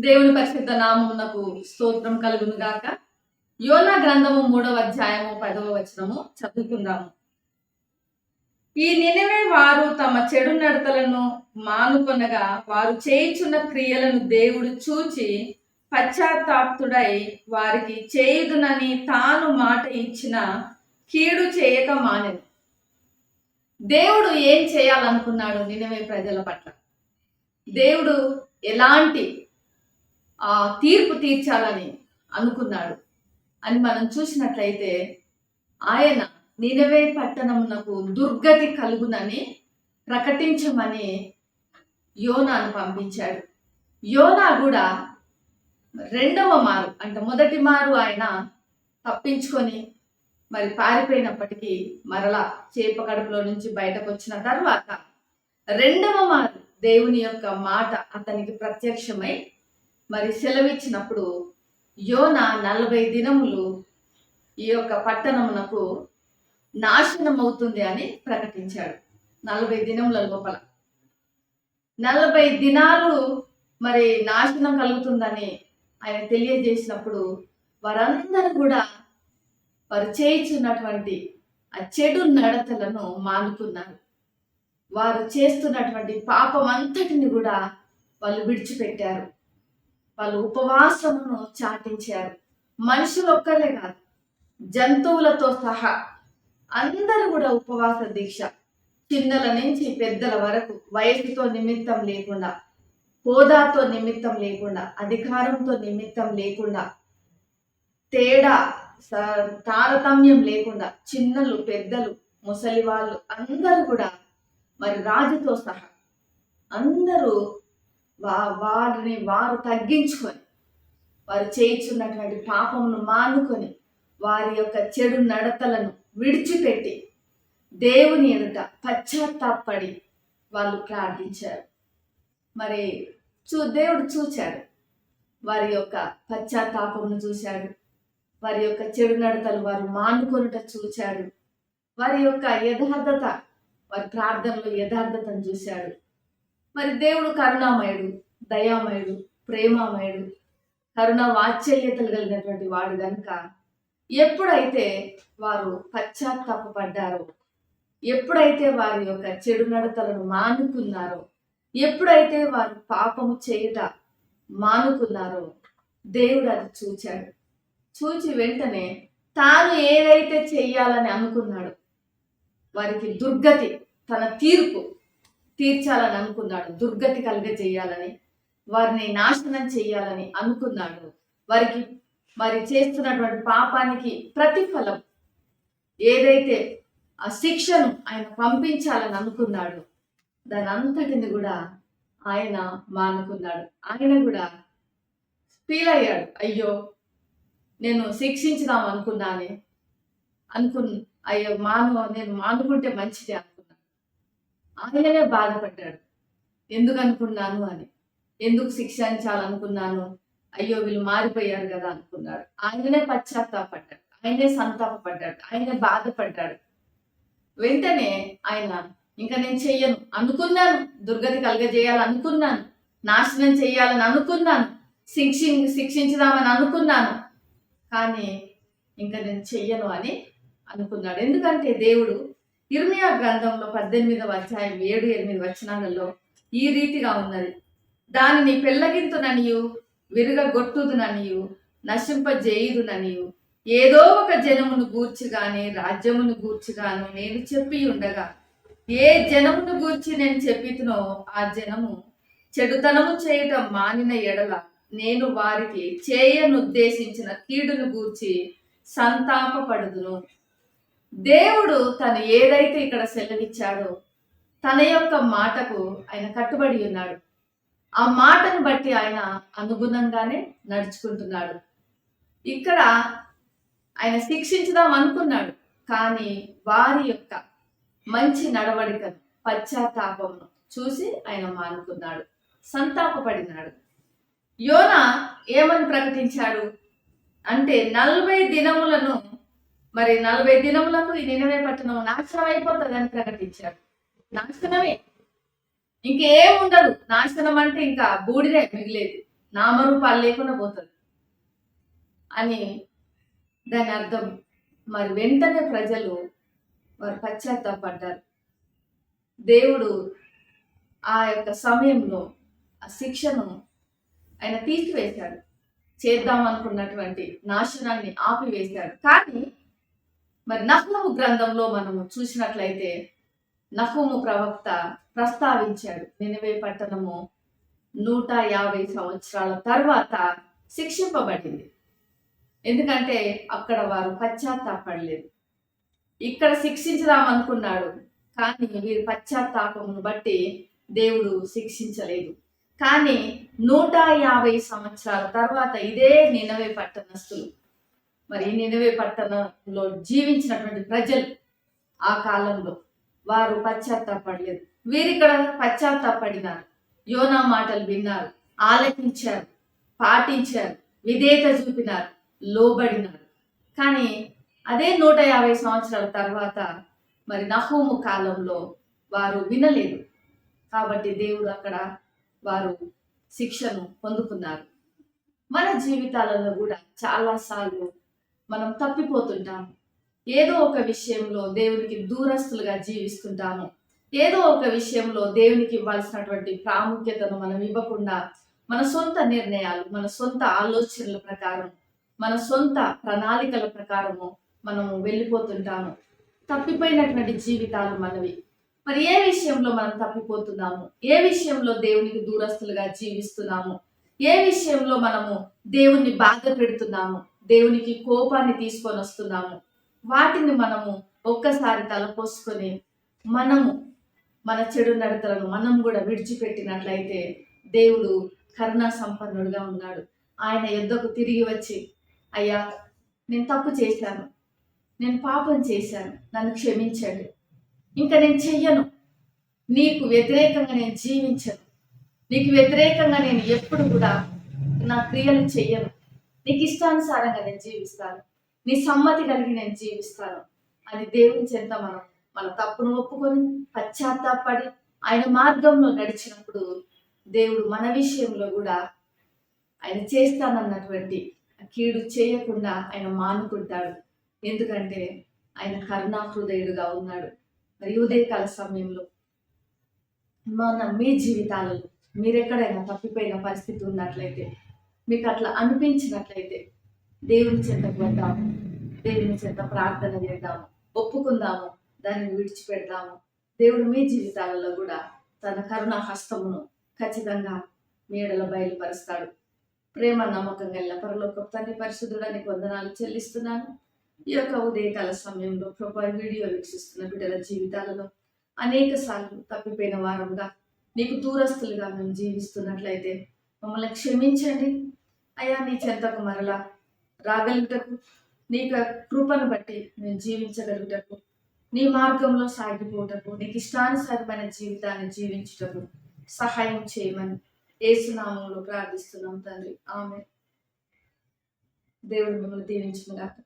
దేవుని పరిశుద్ధ నామమునకు స్తోత్రం కలుగును గాక యోనా గ్రంథము మూడవ అధ్యాయము పదవ వచనము చదువుకుందాము. ఈ నినవే వారు తమ చెడు నడతలను మానుకొనగా వారు చేయుచున్న క్రియలను దేవుడు చూచి పశ్చాత్తాప్తుడై వారికి చేయుదునని తాను మాట ఇచ్చిన కీడు చేయక మానెను. దేవుడు ఏం చేయాలనుకున్నాడు నినవే ప్రజల పట్ల? దేవుడు ఎలాంటి తీర్పు తీర్చాలని అనుకున్నాడు. అని మనం చూసినట్లయితే ఆయన నినవే పట్టణమునకు దుర్గతి కలుగునని ప్రకటించమని యోనాను పంపించాడు. యోనా కూడా రెండవ మారు అంటే మొదటి మారు ఆయన తప్పించుకొని మరి పారిపోయినప్పటికీ మరలా చేప కడుపులో నుంచి బయటకు వచ్చిన తర్వాత రెండవ మారు దేవుని యొక్క మాట అతనికి ప్రత్యక్షమై మరి సెలవిచ్చినప్పుడు యోన నలభై దినములు ఈ యొక్క పట్టణమునకు నాశనం అవుతుంది అని ప్రకటించాడు. నలభై దినముల లోపల. నలభై దినాలు మరి నాశనం కలుగుతుందని ఆయన తెలియజేసినప్పుడు వారందరూ కూడా వారు చేయించున్నటువంటి ఆ చెడు నడతలను మానుకున్నారు. వారు చేస్తున్నటువంటి పాపం అంతటిని కూడా వాళ్ళు విడిచిపెట్టారు. వాళ్ళు ఉపవాసమును చాటించారు. మనుషులు ఒక్కరే కాదు జంతువులతో సహా అందరూ కూడా ఉపవాస దీక్ష. చిన్నల నుంచి పెద్దల వరకు వయసుతో నిమిత్తం లేకుండా హోదాతో నిమిత్తం లేకుండా అధికారంతో నిమిత్తం లేకుండా తేడా తారతమ్యం లేకుండా చిన్నలు పెద్దలు ముసలి వాళ్ళు అందరూ కూడా మరి రాజుతో సహా అందరూ వా వారిని వారు తగ్గించుకొని వారు చేయించున్నటువంటి పాపమును మానుకొని వారి యొక్క చెడు నడతలను విడిచిపెట్టి దేవుని ఎదుట పశ్చాత్తాపడి వాళ్ళు ప్రార్థించారు. మరి చూ దేవుడు చూచాడు. వారి యొక్క పశ్చాత్తాపమును చూశాడు. వారి యొక్క చెడు నడతలు వారు మానుకొనుట చూచాడు. వారి యొక్క యథార్థత వారి ప్రార్థనలో యథార్థతను చూశాడు. మరి దేవుడు కరుణామయుడు దయామయుడు ప్రేమామయుడు కరుణ వాత్సల్యతలు కలిగినటువంటి వాడు కనుక ఎప్పుడైతే వారు పశ్చాత్తాపడ్డారో ఎప్పుడైతే వారి యొక్క చెడు నడతలను మానుకున్నారో ఎప్పుడైతే వారు పాపము చేయుట మానుకున్నారో దేవుడు అది చూచాడు. చూచి వెంటనే తాను ఏదైతే చెయ్యాలని అనుకున్నాడు వారికి దుర్గతి తన తీర్పు తీర్చాలని అనుకున్నాడు. దుర్గతి కలుగజేయాలని వారిని నాశనం చేయాలని అనుకున్నాడు. వారికి మరి చేస్తున్నటువంటి పాపానికి ప్రతిఫలం ఏదైతే ఆ శిక్షను ఆయన పంపించాలని అనుకున్నాడు దాని అంతటిని కూడా ఆయన మానుకున్నాడు. ఆయన కూడా ఫీల్ అయ్యాడు. అయ్యో నేను శిక్షించుదాం అనుకున్నానే అనుకు అయ్యో మాను నేను మానుకుంటే మంచిదే ఆయననే బాధపడ్డాడు. ఎందుకు అనుకున్నాను అని. ఎందుకు శిక్షించాలనుకున్నాను? అయ్యో వీళ్ళు మారిపోయారు కదా అనుకున్నాడు. ఆయననే పశ్చాత్తాపడ్డాడు. ఆయనే సంతాపపడ్డాడు. ఆయనే బాధపడ్డాడు. వెంటనే ఆయన ఇంకా నేను చెయ్యను. అనుకున్నాను. దుర్గతి కలగజేయాలని అనుకున్నాను. నాశనం చేయాలని అనుకున్నాను. శిక్షి శిక్షించుదామని అనుకున్నాను. కానీ ఇంకా నేను చెయ్యను అని అనుకున్నాడు. ఎందుకంటే దేవుడు ఇర్మియా గ్రంథంలో పద్దెనిమిదవ అధ్యాయం ఏడు ఎనిమిది వచనాలలో ఈ రీతిగా ఉన్నది. దానిని పెళ్ళగింతుననియు విరగొట్టుదుననియు నశింపజేయుదుననియు ఏదో ఒక జనమును గూర్చి గాని రాజ్యమును గూర్చి గాను నేను చెప్పి ఉండగా ఏ జనమును గూర్చి నేను చెప్పితునో ఆ జనము చెడుతనము చేయటం మానిన ఎడల నేను వారికి చేయనుద్దేశించిన కీడును గూర్చి సంతాపపడుదును. దేవుడు తను ఏదైతే ఇక్కడ సెలవిచ్చాడో తన యొక్క మాటకు ఆయన కట్టుబడి ఉన్నాడు. ఆ మాటను బట్టి ఆయన అనుగుణంగానే నడుచుకుంటున్నాడు. ఇక్కడ ఆయన శిక్షించుదాం అనుకున్నాడు కానీ వారి యొక్క మంచి నడవడికను పశ్చాత్తాపమును చూసి ఆయన మానుకున్నాడు సంతాపపడినాడు. యోన ఏమని ప్రకటించాడు? అంటే నలభై దినములను మరి నలభై దినములకు ఈ నినవే పట్టణం నాశనం అయిపోతుందని ప్రకటించాడు నాశనమే. ఇంకేం ఉండదు. నాశనం అంటే ఇంకా బూడిదే మిగిలేది. నామరూపాలు లేకుండా పోతుంది. అని దాని అర్థం. మరి వెంటనే ప్రజలు వారు పశ్చాత్తాపడ్డారు. దేవుడు ఆ యొక్క సమయంలో ఆ శిక్షను ఆయన తీసివేశాడు. చేద్దాం అనుకున్నటువంటి నాశనాన్ని ఆపివేశాడు. కానీ మరి నహూము గ్రంథంలో మనము చూసినట్లయితే నహూము ప్రవక్త ప్రస్తావించాడు నినవే పట్టణము నూట యాభై సంవత్సరాల తర్వాత శిక్షింపబడింది. ఎందుకంటే అక్కడ వారు పశ్చాత్తాపడలేదు. ఇక్కడ శిక్షించదామనుకున్నాడు కానీ వీరి పశ్చాత్తాపమును బట్టి దేవుడు శిక్షించలేదు. కానీ నూట యాభై సంవత్సరాల తర్వాత ఇదే నినవే పట్టణస్తులు మరి నినవే పట్టణంలో జీవించినటువంటి ప్రజలు ఆ కాలంలో. వారు పశ్చాత్తాపడలేదు. వీరిక్కడ పశ్చాత్తాపడినారు యోనా మాటలు విన్నారు. ఆలకించారు. పాటించారు. విధేయత చూపినారు. లోబడినారు. కానీ అదే నూట యాభై సంవత్సరాల తర్వాత మరి నహూము కాలంలో వారు వినలేదు. కాబట్టి దేవుడు అక్కడ వారు శిక్షను పొందుకున్నారు. మన జీవితాలలో కూడా చాలాసార్లు మనం తప్పిపోతుంటాము. ఏదో ఒక విషయంలో దేవునికి దూరస్తులుగా జీవిస్తుంటాము. ఏదో ఒక విషయంలో దేవునికి ఇవ్వాల్సినటువంటి ప్రాముఖ్యతను మనం ఇవ్వకుండా మన సొంత నిర్ణయాలు మన సొంత ఆలోచనల ప్రకారం మన సొంత ప్రణాళికల ప్రకారము మనము వెళ్ళిపోతుంటాము. తప్పిపోయినటువంటి జీవితాలు మనవి. మరి ఏ విషయంలో మనం తప్పిపోతున్నాము? ఏ విషయంలో దేవునికి దూరస్తులుగా జీవిస్తున్నాము? ఏ విషయంలో మనము దేవుణ్ణి బాధ పెడుతున్నాము? దేవునికి కోపాన్ని తీసుకొని వస్తున్నాము. వాటిని మనము ఒక్కసారి తలపోసుకొని మనము మన చెడు నడతలను మనం కూడా విడిచిపెట్టినట్లయితే దేవుడు కరుణా సంపన్నుడుగా ఉన్నాడు. ఆయన ఎద్దకు తిరిగి వచ్చి అయ్యా నేను తప్పు చేశాను. నేను పాపం చేశాను. నన్ను క్షమించండి. ఇంకా నేను చెయ్యను. నీకు వ్యతిరేకంగా నేను జీవించను. నీకు వ్యతిరేకంగా నేను ఎప్పుడు కూడా నా క్రియలు చెయ్యను. నీకు ఇష్టానుసారంగా నేను జీవిస్తాను. నీ సమ్మతి కలిగి నేను జీవిస్తాను. అని దేవుని చెంత మనం మన తప్పును ఒప్పుకొని పశ్చాత్తాపడి ఆయన మార్గంలో నడిచినప్పుడు దేవుడు మన విషయంలో కూడా ఆయన చేస్తానన్నటువంటి కీడు చేయకుండా ఆయన మానుకుంటాడు. ఎందుకంటే ఆయన కరుణాహృదయుడుగా ఉన్నాడు. మరి ఉదయకాల సమయంలో మన మీ జీవితాలలో మీరెక్కడైనా తప్పిపోయిన పరిస్థితి ఉన్నట్లయితే మీకు అట్లా అనిపించినట్లయితే దేవుని చెంతకు వద్దాము దేవుని చెంత ప్రార్థన చేద్దాము ఒప్పుకుందాము దాన్ని విడిచిపెడదాము. దేవుడు మీ జీవితాలలో కూడా తన కరుణ హస్తమును ఖచ్చితంగా నీడల బయలుపరుస్తాడు. ప్రేమ నమ్మకం గల పరలోక తండ్రి పరిశుద్ధుడానికి వందనాలు చెల్లిస్తున్నాను. ఈ యొక్క ఉదయకాల సమయంలో ప్రభా వీడియో వీక్షిస్తున్న బిడ్డల జీవితాలలో అనేక సార్లు తప్పిపోయిన వారంగా నీకు దూరస్తులుగా మేము జీవిస్తున్నట్లయితే మమ్మల్ని క్షమించండి. అయ్యా నీ చెంతకు మరలా రాగలుగుటకు నీ యొక్క కృపను బట్టి మేము జీవించగలుగుటకు నీ మార్గంలో సాగిపోటకు నీకు ఇష్టానుసారమైన జీవితాన్ని జీవించుటకు సహాయం చేయమని ఏసునామంలో ప్రార్థిస్తున్నాం తండ్రి. ఆమె దేవుడు మిమ్మల్ని దీవించుగాక